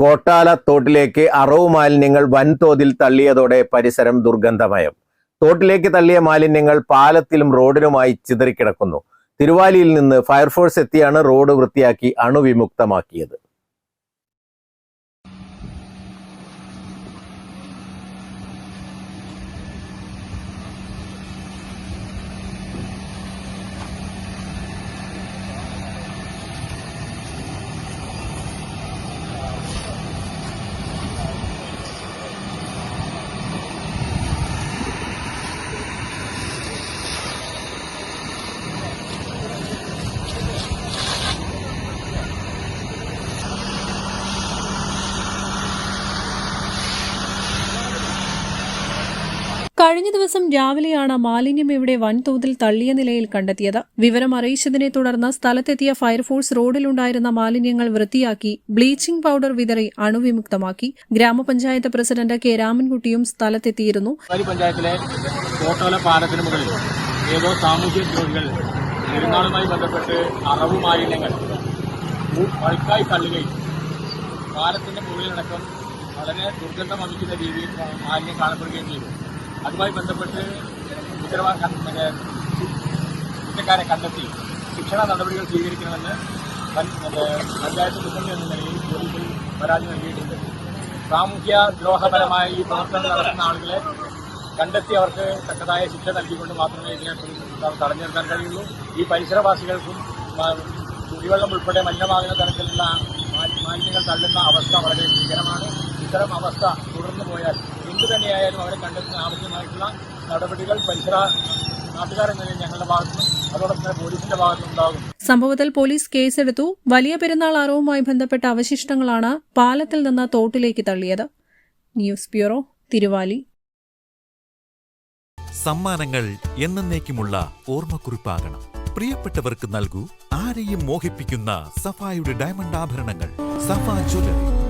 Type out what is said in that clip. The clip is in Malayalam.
Kottala തോട്ടിലേക്ക് അറവ് മാലിന്യങ്ങൾ വൻതോതിൽ തള്ളിയതോടെ പരിസരം ദുർഗന്ധമയം. തോട്ടിലേക്ക് തള്ളിയ മാലിന്യങ്ങൾ പാലത്തിലും റോഡിലുമായി ചിതറിക്കിടക്കുന്നു. തിരുവാലിയിൽ നിന്ന് ഫയർഫോഴ്സ് എത്തിയാണ് റോഡ് വൃത്തിയാക്കി അണുവിമുക്തമാക്കിയത്. കഴിഞ്ഞ ദിവസം രാവിലെയാണ് മാലിന്യം ഇവിടെ വൻതോതിൽ തള്ളിയ നിലയിൽ കണ്ടെത്തിയത്. വിവരം അറിയിച്ചതിനെ തുടർന്ന് സ്ഥലത്തെത്തിയ ഫയർഫോഴ്സ് റോഡിലുണ്ടായിരുന്ന മാലിന്യങ്ങൾ വൃത്തിയാക്കി ബ്ലീച്ചിംഗ് പൗഡർ വിതറി അണുവിമുക്തമാക്കി. ഗ്രാമപഞ്ചായത്ത് പ്രസിഡന്റ് കെ. രാമൻകുട്ടിയും സ്ഥലത്തെത്തിയിരുന്നു. പാലത്തിന് മുകളിൽ ഏതോ സാമൂഹ്യ പെരുന്നാളുമായി ബന്ധപ്പെട്ട് അറവ് മാലിന്യങ്ങൾ ബൾക്കായി തള്ളുകയും പാലത്തിന്റെ മുകളിലടക്കം വളരെ ദുർഗന്ധം വമിക്കുന്ന രീതിയിൽ മാലിന്യം കാണപ്പെടുകയും ചെയ്തു. അതുമായി ബന്ധപ്പെട്ട് കുറ്റക്കാരെ കണ്ടെത്തി ശിക്ഷണ നടപടികൾ സ്വീകരിക്കണമെന്ന് പഞ്ചായത്ത് പ്രസിഡന്റ് എന്ന നിലയിൽ പോലീസിൽ പരാതി നൽകിയിട്ടുണ്ട്. സാമൂഹ്യ ദ്രോഹപരമായ ഈ പ്രവർത്തനം നടത്തുന്ന ആളുകളെ കണ്ടെത്തി അവർക്ക് തക്കതായ ശിക്ഷ നൽകിക്കൊണ്ട് മാത്രമേ ഇതിനെ തടഞ്ഞു നിർത്താൻ കഴിയുള്ളൂ. ഈ പരിസരവാസികൾക്കും കുടിവെള്ളം ഉൾപ്പെടെ മലിനമാകുന്ന തരത്തിലുള്ള മാലിന്യങ്ങൾ തള്ളുന്ന അവസ്ഥ വളരെ ഭീകരമാണ്. ഇത്തരം അവസ്ഥ തുടർന്നു പോയാൽ എന്തു തന്നെയായാലും അവരെ കണ്ടെത്തുന്ന ആവശ്യമായിട്ടുള്ള നടപടികൾ പരിസര നാട്ടുകാരെന്ന നിലയിൽ ഞങ്ങളുടെ ഭാഗത്തുനിന്നും തന്നെ സംഭവത്തിൽ പോലീസ് കേസെടുത്തു. വലിയ പെരുന്നാൾ അറവുമായി ബന്ധപ്പെട്ട അവശിഷ്ടങ്ങളാണ് പാലത്തിൽ നിന്ന് തോട്ടിലേക്ക് തള്ളിയത്. News bureau Thiruvali. സമ്മാനങ്ങൾ എന്നേക്കുമുള്ള ഓർമ്മക്കുറിപ്പാകണം. പ്രിയപ്പെട്ടവർക്ക് നൽകൂ ആരെയും മോഹിപ്പിക്കുന്ന സഫായുടെ ഡയമണ്ട് ആഭരണങ്ങൾ. സഫ ജ്വല്ലറി.